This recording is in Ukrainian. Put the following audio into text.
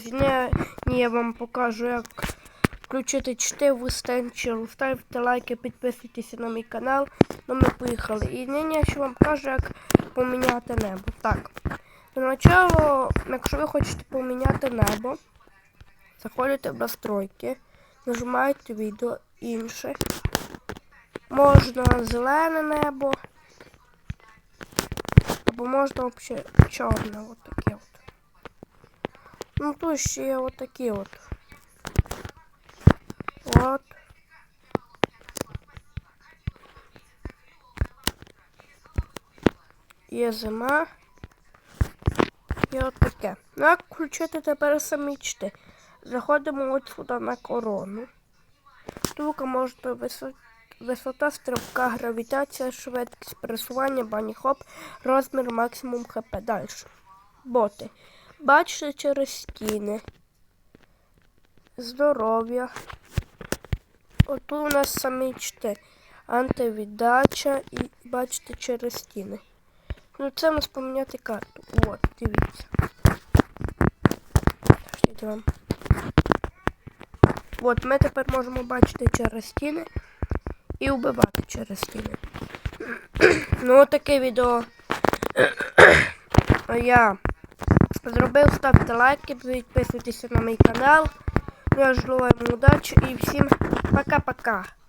друзі. Не, я вам покажу, як включити чтив Стенчеру. Ставте лайки, підписуйтесь на мій канал. Ну ми поїхали. І нині я ще вам покажу, як поміняти небо. Так. Начала, якщо ви хочете поміняти небо, заходите в настройки, нажимаєте відео інше. Можна зелене небо. Або можна взагалі чорне, от таке от. Ну тут ще є от такі от. От. Є зима. І от таке. Ну як включити тепер самі чти? Заходимо от сюди на корону. Штука може висота, висота стрибка, гравітація, швидкість пересування, бані хоп, розмір, максимум хп. Далі. Боти. Бачите через стіни. Здоров'я. Отут у нас самі чти. Антивіддача і бачите через стіни. Ну це нас поміняти карту. От, дивіться. От, ми тепер можемо бачити через стіни і вбивати через стіни. ну, таке відео я зробив. Ставте лайки, підписуйтесь на мій канал. Я желаю вам удачі і всім пока-пока.